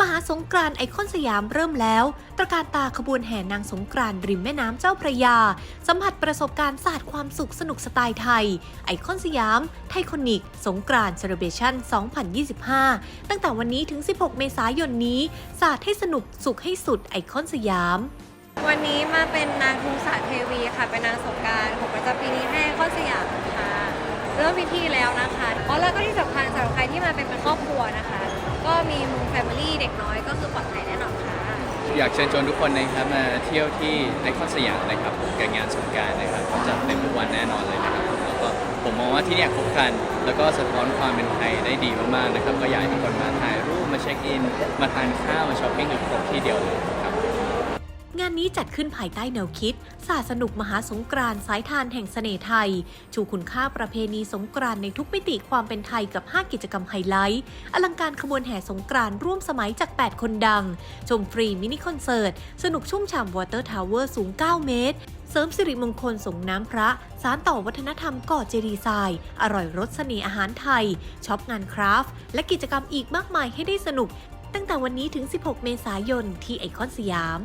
มหาสงกรานต์ไอคอนสยามเริ่มแล้ว ตระการตาขบวนแห่นางสงกรานต์ริมแม่น้ำเจ้าพระยา สัมผัสประสบการณ์ศาสตร์ความสุขสนุกสไตล์ไทย ไอคอนสยาม ไทคอนิก สงกรานต์เซเลเบชั่น 2025 ตั้งแต่วันนี้ถึง 16 เมษายนนี้ ศาสตร์ให้สนุกสุขให้สุดไอคอนสยาม วันนี้มาเป็นนางทุงสาเทวีค่ะ เป็นนางสงกรารของประจำปีนี้ให้ข้อสยามค่ะ เริ่มพิธีแล้วนะคะอ๋อแล้วก็ที่สำคัญสำหรับใครที่มาเป็นเป็นครอนะ มีมูแฟมิลี่เด็กน้อยก็คือปลอดภัยแน่นอนค่ะ อยากเชิญชวนทุกคนนะครับมาเที่ยวที่ไอคอนสยามนะครับผมกับงานสงกรารนะครับจัดเต็มทุกวันแน่นอนเลยนะครับแล้วก็ผมมองว่าที่เนี่ยครบครัน แล้วก็สะท้อนความเป็นไทยได้ดีมากๆนะครับก็อยากให้ทุกคนมาถ่ายรูปมาเช็คอิน มาทานข้าวมาช้อปปิ้งกันครบที่เดียวเลยครับ งานนี้จัดขึ้นภายใต้แนวคิด ศาสสนุกมหาสงกรานสายทานแห่งเสน่ห์ไทย ชูคุณค่าประเพณีสงกรานในทุกมิติความเป็นไทยกับ 5 กิจกรรมไฮไลท์ อลังการขบวนแห่สงกรานร่วมสมัยจาก 8 คนดัง ชมฟรีมินิคอนเสิร์ต สนุกชุ่มฉ่ำวอเตอร์ทาวเวอร์สูง 9 เมตร เสริมสิริมงคลส่งน้ำพระ สารต่อวัฒนธรรมก่อเจดีย์ทรายอร่อยรสเสน่ห์อาหารไทยช็อปงานคราฟต์และกิจกรรมอีกมากมายให้ได้สนุก ตั้งแต่วันนี้ถึง 16 เมษายนที่ไอคอนสยาม